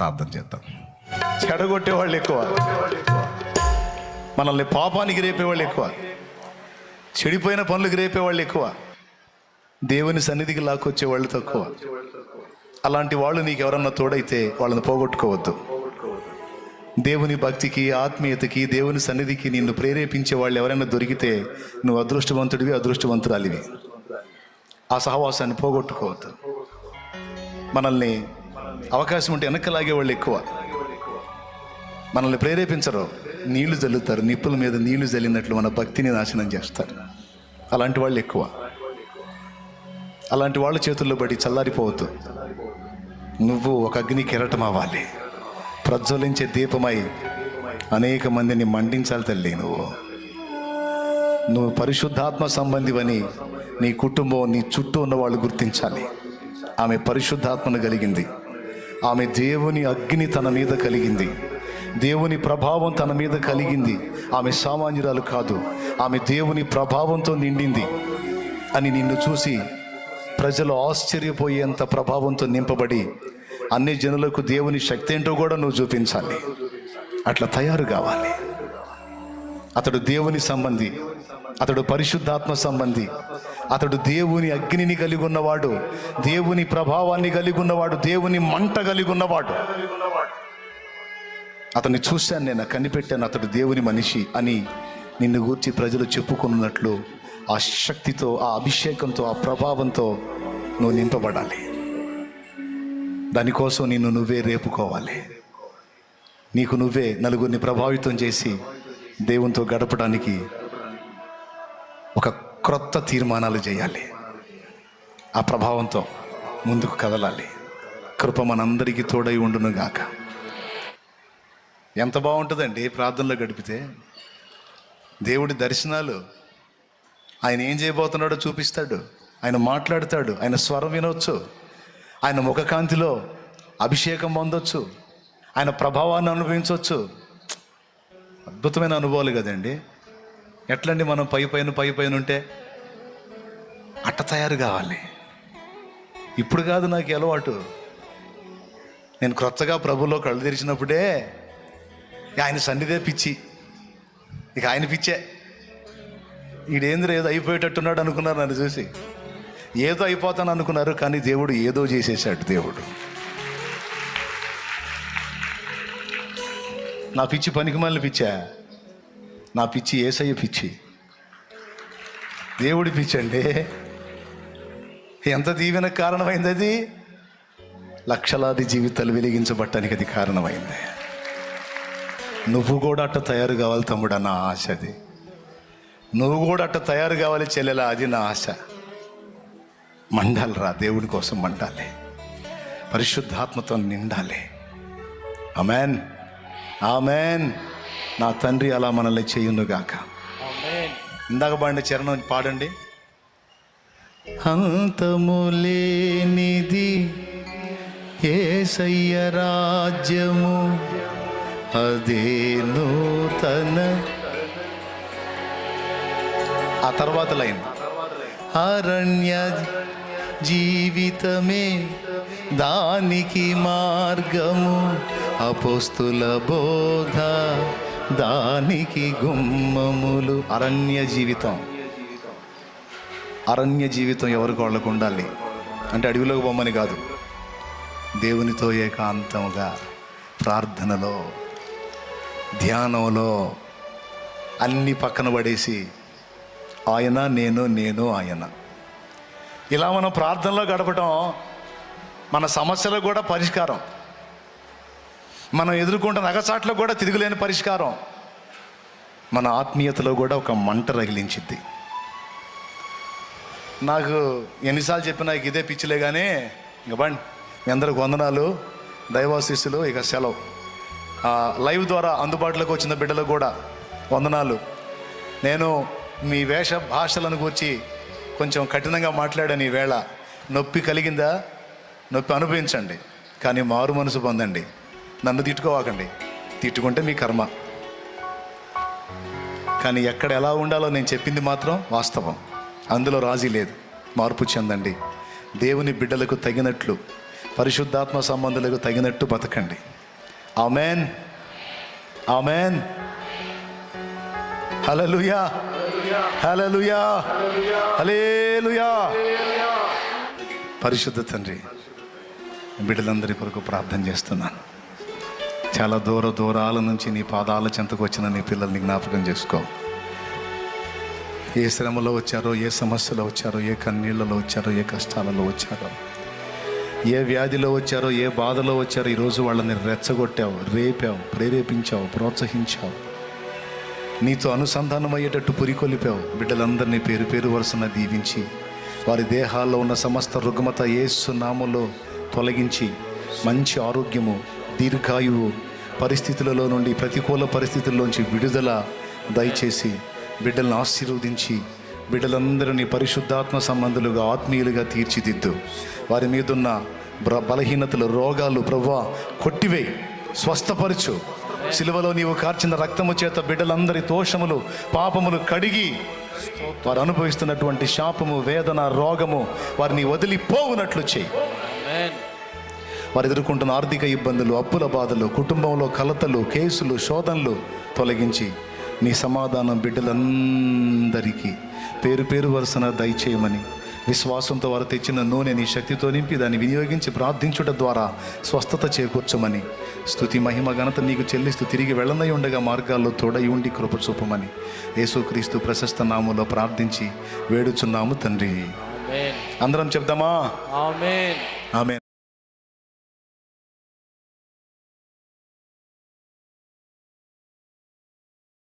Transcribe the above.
ప్రార్థన చేద్దాం. చెడగొట్టే వాళ్ళు ఎక్కువ. మనల్ని పాపానికి రేపేవాళ్ళు ఎక్కువ. చెడిపోయిన పనులకు రేపేవాళ్ళు ఎక్కువ. దేవుని సన్నిధికి లాక్కొచ్చే వాళ్ళు తక్కువ. అలాంటి వాళ్ళు నీకు ఎవరన్నా తోడైతే వాళ్ళని పోగొట్టుకోవద్దు. దేవుని భక్తికి ఆత్మీయతకి దేవుని సన్నిధికి నిన్ను ప్రేరేపించే వాళ్ళు ఎవరైనా దొరికితే నువ్వు అదృష్టవంతుడివి అదృష్టవంతురాలివి. ఆ సహవాసాన్ని పోగొట్టుకోవద్దు. మనల్ని అవకాశం ఉంటే వెనక్కి లాగే వాళ్ళు ఎక్కువ. మనల్ని ప్రేరేపించరు. నీళ్ళు జల్లుతారు. నిప్పుల మీద నీళ్ళు జల్లినట్లు మన భక్తిని నాశనం చేస్తారు. అలాంటి వాళ్ళు ఎక్కువ. అలాంటి వాళ్ళ చేతుల్లో పడి చల్లారిపోవద్దు. నువ్వు ఒక అగ్ని కిరటం అవ్వాలి. ప్రజ్వలించే దీపమై అనేక మందిని మండించాలి తల్లి నువ్వు. నువ్వు పరిశుద్ధాత్మ సంబంధివని నీ కుటుంబం నీ చుట్టూ ఉన్న వాళ్ళు గుర్తించాలి. ఆమె పరిశుద్ధాత్మను కలిగింది. ఆమె దేవుని అగ్ని తన మీద కలిగింది. దేవుని ప్రభావం తన మీద కలిగింది. ఆమె సామాన్యురాలు కాదు ఆమె దేవుని ప్రభావంతో నిండింది అని నిన్ను చూసి ప్రజలు ఆశ్చర్యపోయేంత ప్రభావంతో నింపబడి అన్ని జనులకు దేవుని శక్తి ఏంటో కూడా నువ్వు చూపించాలి. అట్లా తయారు కావాలి. అతడు దేవుని సంబంధి. అతడు పరిశుద్ధాత్మ సంబంధి. అతడు దేవుని అగ్నిని కలిగి ఉన్నవాడు దేవుని ప్రభావాన్ని కలిగి ఉన్నవాడు దేవుని మంట కలిగి ఉన్నవాడు అతన్ని చూశాను నేను కనిపెట్టాను అతడు దేవుని మనిషి అని నిన్ను గూర్చి ప్రజలు చెప్పుకున్నట్లు ఆ శక్తితో ఆ అభిషేకంతో ఆ ప్రభావంతో నువ్వు నింపబడాలి. దానికోసం నిన్ను నువ్వే రేపుకోవాలి. నీకు నువ్వే నలుగురిని ప్రభావితం చేసి దేవునితో గడపడానికి ఒక క్రొత్త తీర్మానాలు చేయాలి. ఆ ప్రభావంతో ముందుకు కదలాలి. కృప మనందరికీ తోడై ఉండును గాక. ఎంత బాగుంటుందండి ప్రార్థనలో గడిపితే. దేవుడి దర్శనాలు ఆయన ఏం చేయబోతున్నాడో చూపిస్తాడు. ఆయన మాట్లాడతాడు. ఆయన స్వరం వినవచ్చు ఆయన ముఖకాంతిలో అభిషేకం పొందొచ్చు. ఆయన ప్రభావాన్ని అనుభవించవచ్చు అద్భుతమైన అనుభవాలు కదండి. ఎట్లండి మనం పై పైన పై పైన ఉంటే? అట్ట తయారు కావాలి. ఇప్పుడు కాదు నాకు అలవాటు. నేను క్రొత్తగా ప్రభులో కళ్ళు తెరిచినప్పుడే ఆయన సన్నిధే పిచ్చి. ఇక ఆయన పిచ్చే. ఈడేంద్ర ఏదో అయిపోయేటట్టున్నాడు అనుకున్నారు నన్ను చూసి. ఏదో అయిపోతాను అనుకున్నారు కానీ దేవుడు ఏదో చేసేసాడు దేవుడు. నా పిచ్చి పనికి మళ్ళీ పిచ్చా? నా పిచ్చి ఏసయ్య పిచ్చి. దేవుడి పిచ్చి అండి. ఎంత దీవెన కారణమైంది అది లక్షలాది జీవితాలు వెలిగించబట్టడానికి అది కారణమైంది. నువ్వు కూడా అట్ట తయారు కావాలి తమ్ముడు నా ఆశ అది. నువ్వు కూడా అట్ట తయారు కావాలి చెల్లెలా అది నా ఆశ. మండాలిరా దేవుడి కోసం మండాలి. పరిశుద్ధాత్మతో నిండాలి. Amen amen. నా తండ్రి అలా మనల్ని చేయునుగాక. ఇందాక పాడిన చరణం పాడండి. అంతములేనిది ఏసయ్య రాజ్యము అదే నూతన. ఆ తర్వాత లైన్. అరణ్య జీవితమే దానికి మార్గము అపోస్తుల బోధ. దానికి గుమ్మములు. అరణ్య జీవితం. అరణ్య జీవితం ఎవరికి వాళ్ళకు ఉండాలి? అంటే అడవిలోకి బొమ్మని కాదు. దేవునితో ఏకాంతముగా ప్రార్థనలో ధ్యానంలో అన్ని పక్కన పడేసి ఆయన నేను నేను ఆయన. ఇలా మనం ప్రార్థనలో గడపటం మన సమస్యలకు కూడా పరిష్కారం. మనం ఎదుర్కొంటున్న అగసాట్లో కూడా తిరుగులేని పరిష్కారం. మన ఆత్మీయతలో కూడా ఒక మంట రగిలించిద్ది. నాకు ఎన్నిసార్లు చెప్పినా ఇదే పిచ్చిలే కానీ ఇంక బండి మీ అందరికి వందనాలు. దైవాశీస్సులు ఇక సెలవు. లైవ్ ద్వారా అందుబాటులోకి వచ్చిన బిడ్డలకు కూడా వందనాలు. నేను మీ వేష భాషలను గురించి కొంచెం కఠినంగా మాట్లాడని ఈవేళ వేళ. నొప్పి కలిగిందా? నొప్పి అనుభవించండి. కానీ మారు మనసు పొందండి. నన్ను తిట్టుకోవాకండి. తిట్టుకుంటే మీ కర్మ. కానీ ఎక్కడ ఎలా ఉండాలో నేను చెప్పింది మాత్రం వాస్తవం. అందులో రాజీ లేదు. మార్పు చెందండి. దేవుని బిడ్డలకు తగినట్లు పరిశుద్ధాత్మ సంబంధులకు తగినట్టు బతకండి. Amen. Amen. Hallelujah hallelujah hallelujah పరిశుద్ధ తండ్రి బిడ్డలందరి కొరకు ప్రార్థన చేస్తున్నాను. చాలా దూర దూరాల నుంచి నీ పాదాల చెంతకు వచ్చిన నీ పిల్లల్ని జ్ఞాపకం చేసుకో. ఏ శ్రమలో వచ్చారో ఏ సమస్యలో వచ్చారో ఏ కన్నీళ్ళలో వచ్చారో ఏ కష్టాలలో వచ్చారో ఏ వ్యాధిలో వచ్చారో ఏ బాధలో వచ్చారో ఈరోజు వాళ్ళని రెచ్చగొట్టావు రేపావు ప్రేరేపించావు ప్రోత్సహించావు. నీతో అనుసంధానం అయ్యేటట్టు పురికొలిపావు బిడ్డలందరినీ పేరు పేరు వరుసన దీవించి వారి దేహాల్లో ఉన్న సమస్త రుగ్మత ఏసు నామలో తొలగించి మంచి ఆరోగ్యము దీర్ఘాయువు పరిస్థితులలో నుండి ప్రతికూల పరిస్థితుల్లోంచి విడుదల దయచేసి బిడ్డలను ఆశీర్వదించి బిడ్డలందరినీ పరిశుద్ధాత్మ సంబంధులుగా ఆత్మీయులుగా తీర్చిదిద్దు. వారి మీదున్న బ్ర- బలహీనతలు రోగాలు ప్రవ్వా కొట్టివే స్వస్థపరచు. సిలువలో నీవు కార్చిన రక్తము చేత బిడ్డలందరి దోషములు పాపములు కడిగి వారు అనుభవిస్తున్నటువంటి శాపము వేదన రోగము వారిని వదిలిపోవునట్లు చేయి. వారు ఎదుర్కొంటున్న ఆర్థిక ఇబ్బందులు అప్పుల బాధలు కుటుంబంలో కలతలు కేసులు శోధనలు తొలగించి నీ సమాధానం బిడ్డలందరికీ పేరు పేరు వరుసన దయచేయమని విశ్వాసంతో వారు తెచ్చిన నూనె నీ శక్తితో నింపి దాన్ని వినియోగించి ప్రార్థించుట ద్వారా స్వస్థత చేకూర్చమని స్తుతి మహిమ ఘనత నీకు చెల్లిస్తూ తిరిగి వెళ్ళనై ఉండగా మార్గాల్లో తోడై ఉండి కృప చూపమని యేసుక్రీస్తు ప్రశస్త నామంలో ప్రార్థించి వేడుచున్నాము తండ్రి. అందరం చెప్దామా. ఆమె